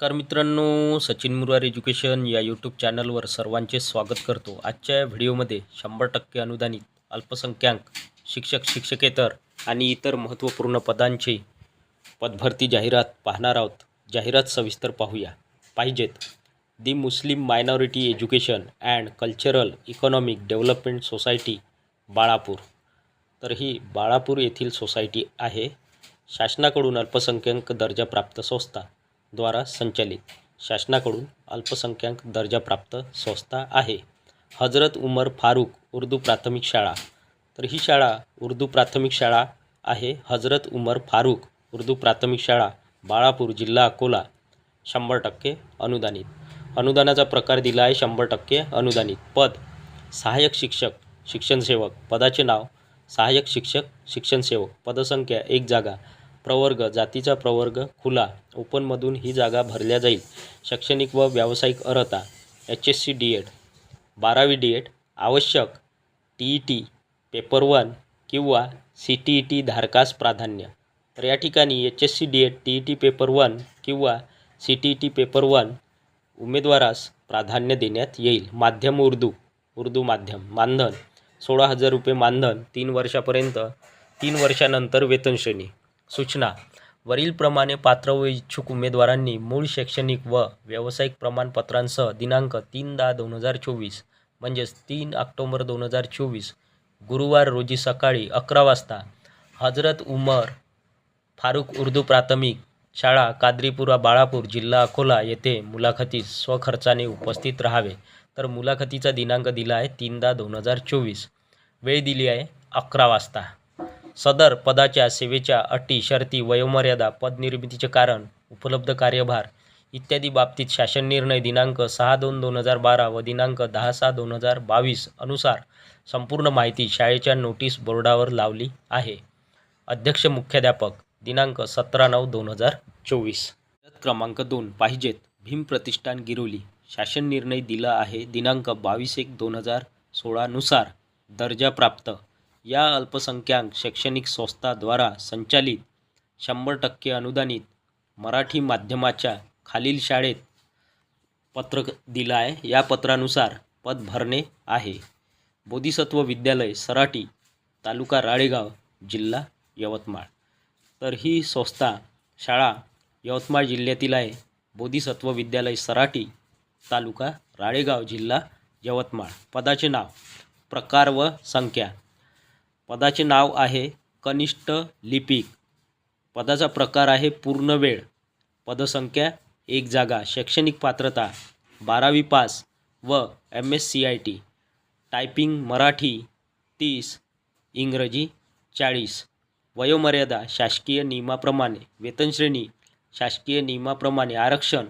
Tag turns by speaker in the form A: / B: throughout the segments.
A: नमस्कार मित्रांनो सचिन मुरार एज्युकेशन या यूट्यूब चॅनलवर सर्वांचे स्वागत करतो. आजच्या या व्हिडिओमध्ये शंभर टक्के अनुदानित अल्पसंख्याक शिक्षक शिक्षकेतर आणि इतर महत्त्वपूर्ण पदांची पदभरती जाहिरात पाहणार आहोत. जाहिरात सविस्तर पाहूया. पाहिजेत. The Muslim minority education and cultural economic development society Balapur. तर ही बाळापूर येथील सोसायटी आहे. शासनाकडून अल्पसंख्याक दर्जाप्राप्त संस्था द्वारा संचालित. शासनाकडून अल्पसंख्याक दर्जाप्राप्त संस्था आहे. हजरत उमर फारूक उर्दू प्राथमिक शाळा. तर ही शाळा उर्दू प्राथमिक शाळा आहे. हजरत उमर फारूक उर्दू प्राथमिक शाळा बाळापूर जिल्हा अकोला. शंभर टक्के अनुदानित. अनुदानाचा प्रकार दिला आहे शंभर टक्के अनुदानित पद. सहाय्यक शिक्षक शिक्षणसेवक पदाचे नाव. सहाय्यक शिक्षक शिक्षणसेवक पदसंख्या एक जागा. प्रवर्ग जातीचा प्रवर्ग खुला ओपनमधून ही जागा भरल्या जाईल. शैक्षणिक व व्यावसायिक अर्हता H S C D Ed. बारावी डी एड आवश्यक T E T paper one किंवा सी टी ई टी धारकास प्राधान्य. तर या ठिकाणी H S C D Ed T E T paper one किंवा C T E T paper one उमेदवारास प्राधान्य देण्यात येईल. माध्यम उर्दू उर्दू माध्यम मानधन सोळा हजार रुपये मानधन तीन वर्षापर्यंत तीन वर्षानंतर वेतनश्रेणी सूचना. वरीलप्रमाणे पात्र व इच्छुक उमेदवारांनी मूळ शैक्षणिक व व्यावसायिक प्रमाणपत्रांसह दिनांक तीन दहा दोन हजार चोवीस म्हणजेच तीन ऑक्टोंबर दोन हजार चोवीस गुरुवार रोजी सकाळी अकरा वाजता हजरत उमर फारूक उर्दू प्राथमिक शाळा कादरीपुरा बाळापूर जिल्हा अकोला येथे मुलाखतीस स्वखर्चाने उपस्थित राहावे. तर मुलाखतीचा दिनांक दिला आहे तीन दहा दोन हजार चोवीस. वेळ दिली आहे अकरा वाजता. सदर पदाच्या सेवेच्या अटी शर्ती वयोमर्यादा पदनिर्मितीचे कारण उपलब्ध कार्यभार इत्यादी बाबतीत शासन निर्णय दिनांक सहा दोन दोन हजार बारा व दिनांक दहा सहा दोन हजार बावीस अनुसार संपूर्ण माहिती शाळेच्या नोटीस बोर्डावर लावली आहे. अध्यक्ष मुख्याध्यापक दिनांक सतरा नऊ दोन हजार चोवीस. क्रमांक दोन पाहिजेत. भीम प्रतिष्ठान गिरोली. शासन निर्णय दिला आहे दिनांक बावीस एक दोन हजार सोळानुसार दर्जाप्राप्त या अल्पसंख्याक शैक्षणिक संस्थाद्वारा संचालित शंभर टक्के अनुदानित मराठी माध्यमाच्या खालील शाळेत पत्रक दिलं आहे या पत्रानुसार पद भरणे आहे. बोधिसत्व विद्यालय सराटी तालुका राळेगाव जिल्हा यवतमाळ. तर ही संस्था शाळा यवतमाळ जिल्ह्यातील आहे. बोधिसत्व विद्यालय सराटी तालुका राळेगाव जिल्हा यवतमाळ. पदाचे नाव प्रकार व संख्या. पदाचे नाव आहे कनिष्ठ लिपिक. पदाचा प्रकार आहे पूर्ण वेळ. पदसंख्या एक जागा शैक्षणिक पात्रता बारावी पास व M S C I T. Typing Marathi तीस इंग्रजी चाळीस. वयोमर्यादा शासकीय नियमाप्रमाणे. वेतनश्रेणी शासकीय नियमाप्रमाणे. आरक्षण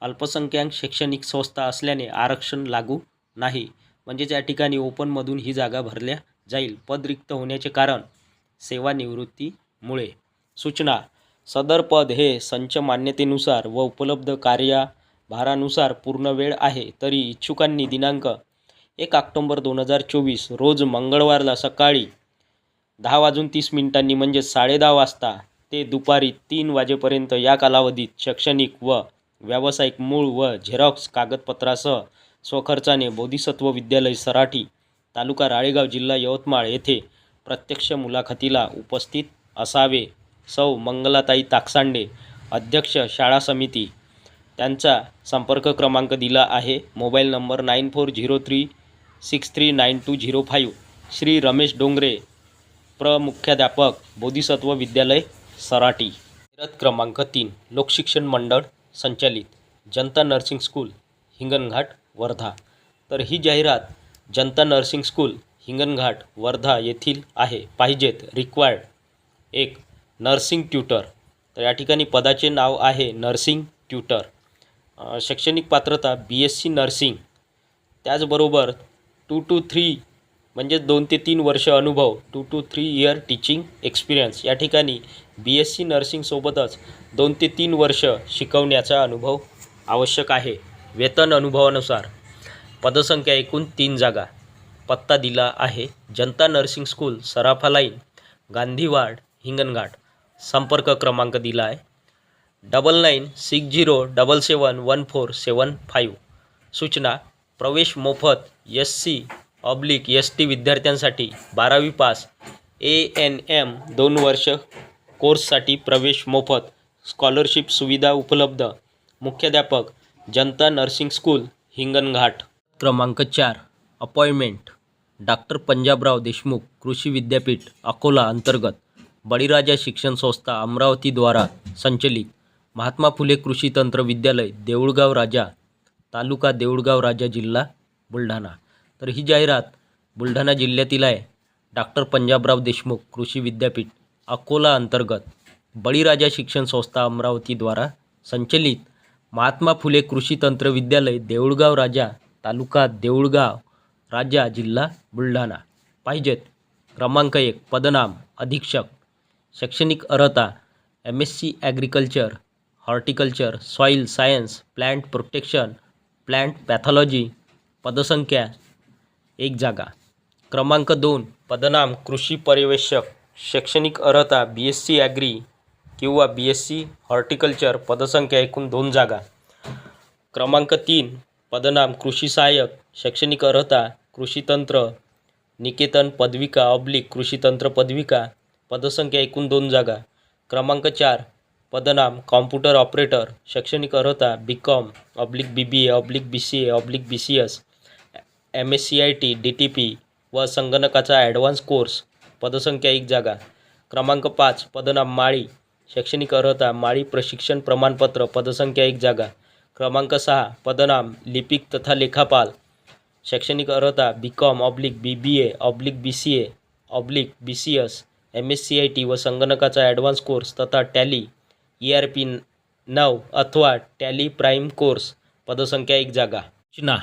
A: अल्पसंख्याक शैक्षणिक संस्था असल्याने आरक्षण लागू नाही. म्हणजेच या ठिकाणी ओपनमधून ही जागा भरल्या जाईल. पद रिक्त होण्याचे कारण सेवानिवृत्तीमुळे. सूचना. सदर पद हे संच मान्यतेनुसार व उपलब्ध कार्यभारानुसार पूर्ण वेळ आहे तरी इच्छुकांनी दिनांक एक ऑक्टोंबर दोन हजार चोवीस रोज मंगळवारला सकाळी दहा वाजून तीस मिनिटांनी म्हणजे साडेदहा वाजता ते दुपारी तीन वाजेपर्यंत या कालावधीत शैक्षणिक व व्यावसायिक मूळ व झेरॉक्स कागदपत्रासह स्वखर्चाने बोधिसत्व विद्यालय सराठी तालुका राळेगाव जिल्हा यवतमाळ येथे प्रत्यक्ष मुलाखतीला उपस्थित असावे. सौ मंगलाताई ताकसांडे अध्यक्ष शाळा समिती. त्यांचा संपर्क क्रमांक दिला आहे. Mobile number nine four zero three six three nine two zero five. Shri Ramesh Dongre प्रमुख्याध्यापक Bodhisattva Vidyalaya Sarati फिरत क्रमांक तीन लोकशिक्षण मंडळ संचालित जनता नर्सिंग स्कूल हिंगणघाट. वर्धा. तर ही जाहिरात जनता नर्सिंग स्कूल हिंगणघाट वर्धा येथील आहे. पाहिजेत. रिक्वायर्ड एक नर्सिंग ट्युटर. तर या ठिकाणी पदाचे नाव आहे नर्सिंग ट्युटर. शैक्षणिक पात्रता बी एस सी नर्सिंग. त्याचबरोबर टू टू थ्री म्हणजे दोन ते तीन वर्ष अनुभव two to three year teaching experience या ठिकाणी बी एस सी नर्सिंगसोबतच दोन ते तीन वर्ष शिकवण्याचा अनुभव आवश्यक आहे. वेतन अनुभवानुसार पदसंख्या एकूण तीन जागा. पत्ता दिला आहे Janata nursing school Sarafa line Gandhiwad Hinganghat. संपर्क क्रमांक दिला आहे. Double nine six zero double seven one four seven five. सूचना प्रवेश मोफत S C oblique S T विद्यार्थ्यांसाठी बारावी पास ए एन एम दोन वर्ष कोर्ससाठी प्रवेश मोफत स्कॉलरशिप सुविधा उपलब्ध. मुख्याध्यापक जनता नर्सिंग स्कूल हिंगणघाट. क्रमांक चार अपॉइंटमेंट. डॉक्टर पंजाबराव देशमुख कृषी विद्यापीठ अकोला अंतर्गत बळीराजा शिक्षण संस्था अमरावतीद्वारा संचलित महात्मा फुले कृषी तंत्र विद्यालय देऊळगाव राजा तालुका देऊळगाव राजा जिल्हा बुलढाणा. तर ही जाहिरात बुलढाणा जिल्ह्यातील आहे. डॉक्टर पंजाबराव देशमुख कृषी विद्यापीठ अकोला अंतर्गत बळीराजा शिक्षण संस्था अमरावतीद्वारा संचलित महात्मा फुले कृषी तंत्र विद्यालय देऊळगाव राजा तालुका देऊळगाव राजा जिल्हा बुलढाणा. पाहिजेत. क्रमांक एक पदनाम अधीक्षक. शैक्षणिक अर्हता M S C agriculture horticulture soil science plant protection plant pathology पदसंख्या एक जागा. क्रमांक दोन पदनाम कृषी पर्यवेक्षक. शैक्षणिक अर्हता बी एस सी ॲग्री किंवा बी एस सी हॉर्टिकल्चर पदसंख्या एकूण दोन जागा. क्रमांक तीन पदनाम कृषी सहाय्यक शैक्षणिक अर्हता कृषीतंत्र निकेतन पदविका ऑब्लिक कृषीतंत्र पदविका पदसंख्या एकूण दोन जागा. क्रमांक चार पदनाम कॉम्प्युटर ऑपरेटर शैक्षणिक अर्हता B com oblique B B A oblique B C A oblique B C S M S C I T D T P व संगणकाचा ॲडव्हान्स कोर्स पदसंख्या एक जागा. क्रमांक पाच पदनाम माळी शैक्षणिक अर्हता माळी प्रशिक्षण प्रमाणपत्र पदसंख्या एक जागा क्रमांक सहा पदनाम लिपिक तथा लेखापाल. शैक्षणिक अर्हता B com oblique B B A oblique B C A oblique B C S M S C I T व संगणकाचा ॲडव्हान्स कोर्स तथा टॅली ई आर पी नऊ अथवा टॅली प्राईम कोर्स पदसंख्या एक जागा. सूचना.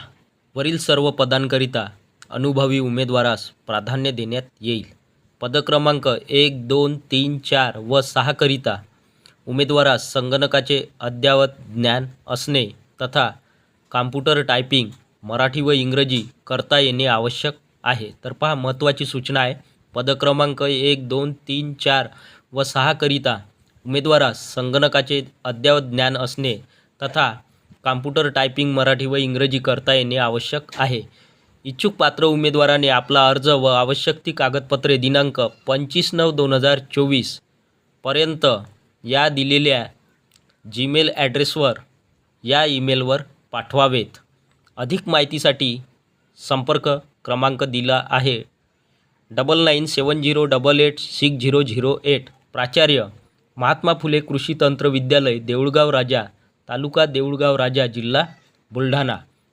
A: वरील सर्व पदांकरिता अनुभवी उमेदवारास प्राधान्य देण्यात येईल. पदक्रमांक एक दोन तीन चार व सहाकरिता उमेदवारास संगणकाचे अद्ययावत ज्ञान असणे तथा कॉम्प्युटर टायपिंग मराठी व इंग्रजी करता येणे आवश्यक आहे. तर पहा महत्त्वाची सूचना आहे. पदक्रमांक एक दोन तीन चार व सहाकरिता उमेदवारास संगणकाचे अद्ययावत ज्ञान असणे तथा कॉम्प्युटर टायपिंग मराठी व इंग्रजी करता येणे आवश्यक आहे. इच्छुक पात्र उमेदवाराने आपला अर्ज व आवश्यक ती कागदपत्रे दिनांक पंचवीस नऊ दोन हजार चोवीसपर्यंत या दिलेल्या जीमेल ॲड्रेसवर या ईमेलवर पाठवावेत. अधिक माहितीसाठी संपर्क क्रमांक दिला आहे. Double nine seven zero double eight six zero zero eight. प्राचार्य महात्मा फुले कृषी तंत्र विद्यालय देऊळगाव राजा तालुका देऊळगाव राजा जिल्हा बुलढाणा.